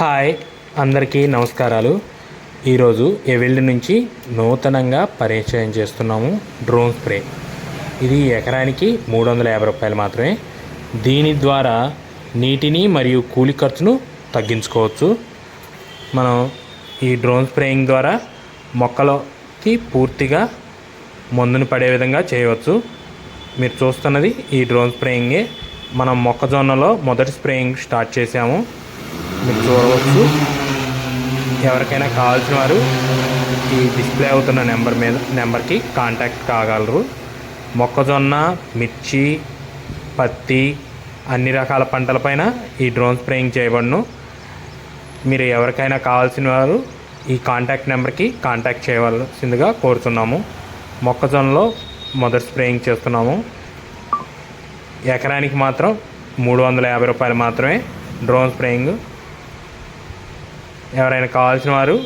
Hi అందరికీ నమస్కారాలు. ఈరోజు ఎవెల్డ్ నుంచి నూతనంగా పరిచయం చేస్తున్నాము డ్రోన్ స్ప్రే. ఇది ఎకరానికి మూడు వందల యాభై రూపాయలు మాత్రమే. దీని ద్వారా నీటిని మరియు కూలి ఖర్చును తగ్గించుకోవచ్చు. మనం ఈ డ్రోన్ స్ప్రేయింగ్ ద్వారా మొక్కలకి పూర్తిగా మందుని పడే విధంగా చేయవచ్చు. మీరు చూస్తున్నది ఈ డ్రోన్ స్ప్రేయింగే. మనం మొక్కజొన్నలో మొదటి స్ప్రేయింగ్ స్టార్ట్ చేసాము మీరు చూడవచ్చు. ఎవరికైనా కావాల్సిన వారు ఈ డిస్ప్లే అవుతున్న నెంబర్ మీద నెంబర్కి కాంటాక్ట్ కాగలరు. మొక్కజొన్న మిర్చి పత్తి అన్ని రకాల పంటలపైన ఈ డ్రోన్ స్ప్రేయింగ్ చేయబడును. మీరు ఎవరికైనా కావాల్సిన వారు ఈ కాంటాక్ట్ నెంబర్కి కాంటాక్ట్ చేయవలసిందిగా కోరుతున్నాము మొక్కజొన్నలో మొదటి స్ప్రేయింగ్ చేస్తున్నాము. ఎకరానికి మాత్రం మూడు వందల యాభై రూపాయలు మాత్రమే డ్రోన్ స్ప్రేయింగ్ ఎవరైనా కావాల్సిన వారు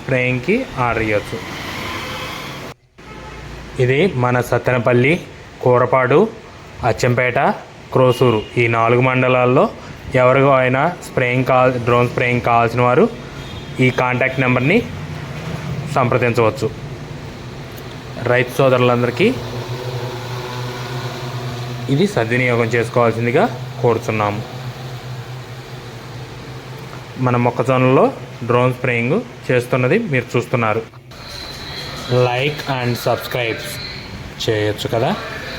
స్ప్రేయింగ్కి ఆర్డర్ చేయొచ్చు ఇది మన సత్తెనపల్లి కూరపాడు అచ్చంపేట క్రోసూరు ఈ నాలుగు మండలాల్లో ఎవరికో అయినా స్ప్రేయింగ్ కావాలి డ్రోన్ స్ప్రేయింగ్ కావాల్సిన వారు ఈ కాంటాక్ట్ నెంబర్ని సంప్రదించవచ్చు. రైతు సోదరులందరికీ ఇది సద్వినియోగం చేసుకోవాల్సిందిగా కోరుతున్నాము మన మొక్కజొన్నలో డ్రోన్ స్ప్రేయింగ్ చేస్తున్నది మీరు చూస్తున్నారు. లైక్ అండ్ సబ్స్క్రైబ్ చేయొచ్చు కదా?